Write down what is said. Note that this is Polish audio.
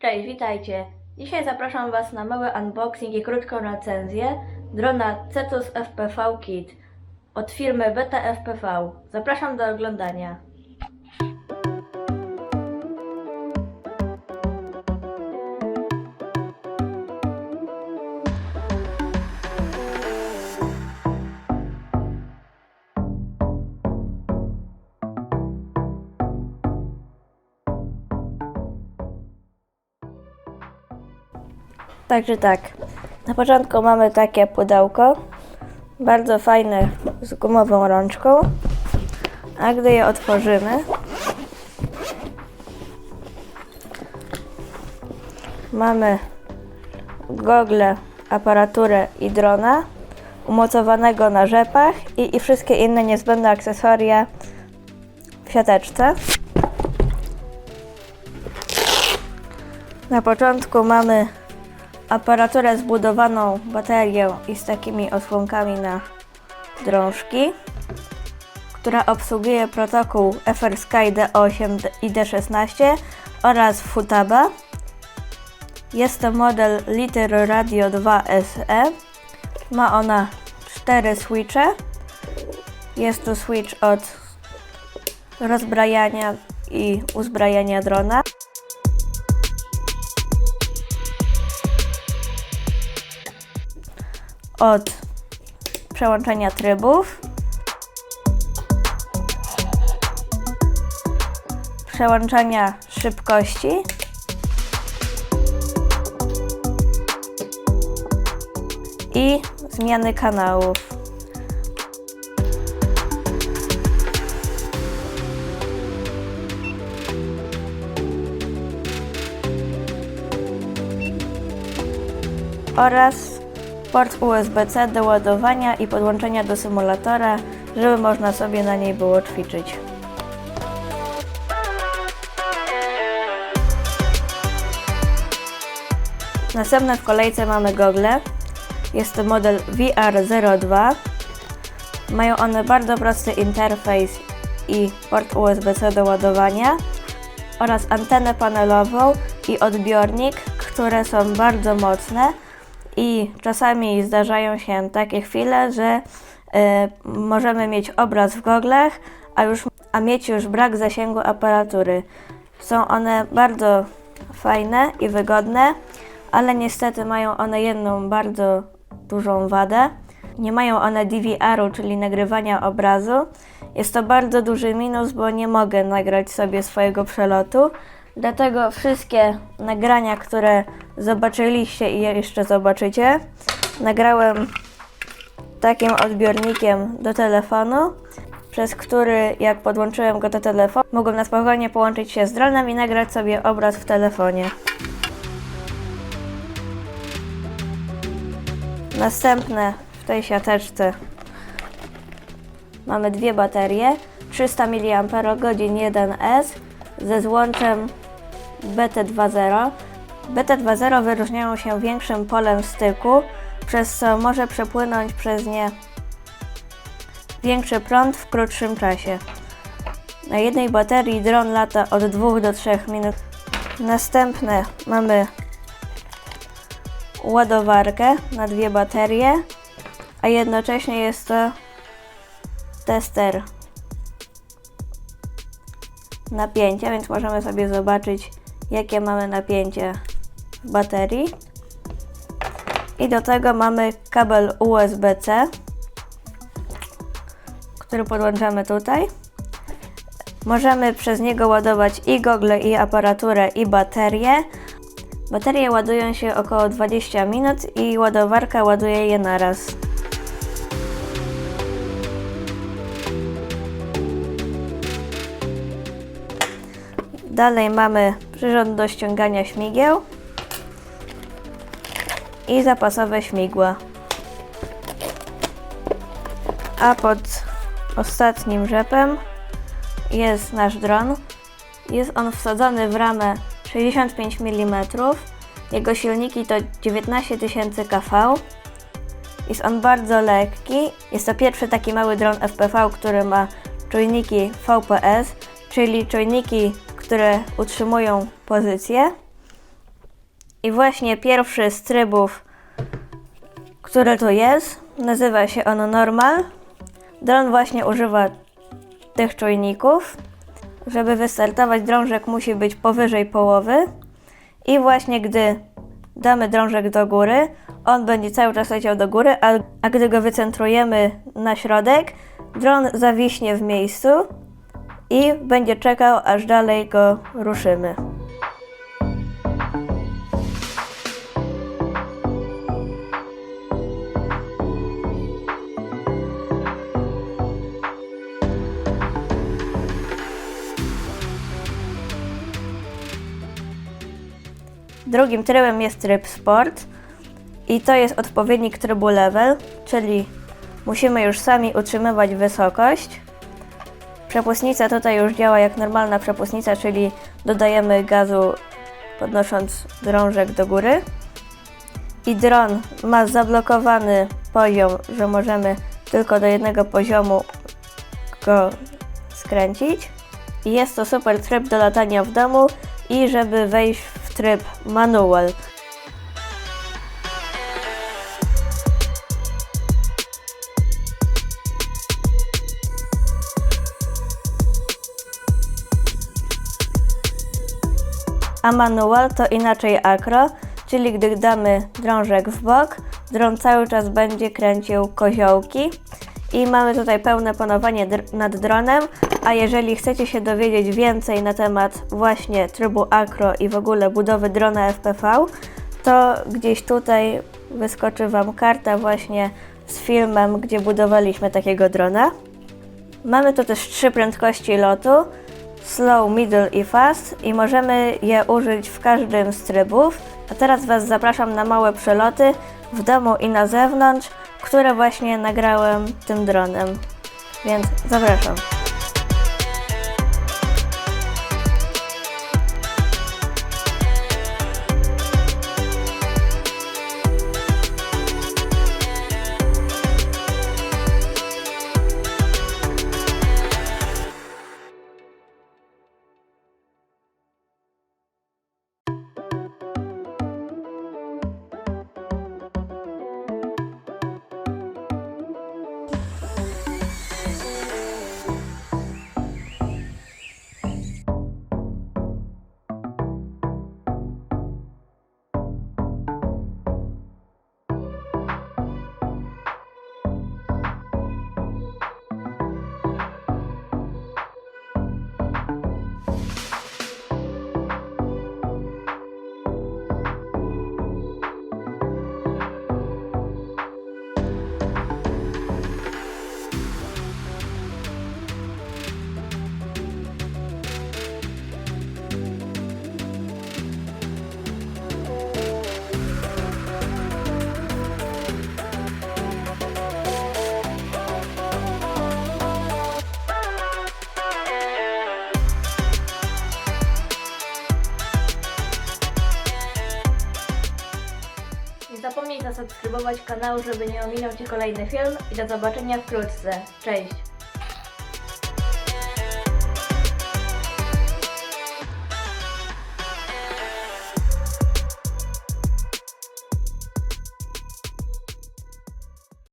Cześć, witajcie. Dzisiaj zapraszam Was na mały unboxing i krótką recenzję drona Cetus FPV Kit od firmy Beta FPV. Zapraszam do oglądania. Także tak, na początku mamy takie pudełko, bardzo fajne z gumową rączką, a gdy je otworzymy, mamy gogle, aparaturę i drona umocowanego na rzepach i, i wszystkie inne niezbędne akcesoria w siateczce. Na początku mamy aparaturę zbudowaną baterią i z takimi osłonkami na drążki, która obsługuje protokół FRSky D8 i D16 oraz Futaba. Jest to model Liter Radio 2 SE. Ma ona cztery switche. Jest tu switch od rozbrajania i uzbrajania drona. Od przełączenia trybów, przełączania szybkości i zmiany kanałów. oraz port USB-C do ładowania i podłączenia do symulatora, żeby można sobie na niej było ćwiczyć. Następne w kolejce mamy gogle. Jest to model VR02. Mają one bardzo prosty interfejs i port USB-C do ładowania oraz antenę panelową i odbiornik, które są bardzo mocne i czasami zdarzają się takie chwile, że y, możemy mieć obraz w goglach, a, już, a mieć już brak zasięgu aparatury. Są one bardzo fajne i wygodne, ale niestety mają one jedną bardzo dużą wadę. Nie mają one DVR-u, czyli nagrywania obrazu. Jest to bardzo duży minus, bo nie mogę nagrać sobie swojego przelotu. Dlatego wszystkie nagrania, które zobaczyliście i jeszcze zobaczycie, nagrałem takim odbiornikiem do telefonu, przez który jak podłączyłem go do telefonu, mogłem na spokojnie połączyć się z dronem i nagrać sobie obraz w telefonie. Następne w tej siateczce mamy dwie baterie 300 mAh 1S ze złączem BT2.0. BT2.0 wyróżniają się większym polem styku, przez co może przepłynąć przez nie większy prąd w krótszym czasie. Na jednej baterii dron lata od 2 do 3 minut. Następne mamy ładowarkę na dwie baterie, a jednocześnie jest to tester napięcia, więc możemy sobie zobaczyć, jakie mamy napięcie baterii. I do tego mamy kabel USB-C, który podłączamy tutaj. Możemy przez niego ładować i gogle, i aparaturę, i baterię. Baterie ładują się około 20 minut i ładowarka ładuje je naraz. Dalej mamy przyrząd do ściągania śmigieł i zapasowe śmigła. A pod ostatnim rzepem jest nasz dron. Jest on wsadzony w ramę 65 mm. Jego silniki to 19 tysięcy kV. Jest on bardzo lekki. Jest to pierwszy taki mały dron FPV, który ma czujniki VPS, czyli czujniki, które utrzymują pozycję. I właśnie pierwszy z trybów, który tu jest, nazywa się on Normal. Dron właśnie używa tych czujników. Żeby wystartować, drążek musi być powyżej połowy. I właśnie gdy damy drążek do góry, on będzie cały czas leciał do góry, a, a gdy go wycentrujemy na środek, dron zawiśnie w miejscu i będzie czekał, aż dalej go ruszymy. Drugim trybem jest tryb sport i to jest odpowiednik trybu level, czyli musimy już sami utrzymywać wysokość. Przepustnica tutaj już działa jak normalna przepustnica, czyli dodajemy gazu podnosząc drążek do góry. I dron ma zablokowany poziom, że możemy tylko do jednego poziomu go skręcić. I jest to super tryb do latania w domu i żeby wejść w tryb manual. A manual to inaczej akro, czyli gdy damy drążek w bok, dron cały czas będzie kręcił koziołki. I mamy tutaj pełne panowanie dr- nad dronem, a jeżeli chcecie się dowiedzieć więcej na temat właśnie trybu akro i w ogóle budowy drona FPV, to gdzieś tutaj wyskoczy Wam karta właśnie z filmem, gdzie budowaliśmy takiego drona. Mamy tu też trzy prędkości lotu: slow, middle i fast i możemy je użyć w każdym z trybów. A teraz Was zapraszam na małe przeloty w domu i na zewnątrz, które właśnie nagrałem tym dronem. Więc zapraszam. Zasubskrybować kanału, żeby nie ominął Cię kolejny film i do zobaczenia wkrótce. Cześć!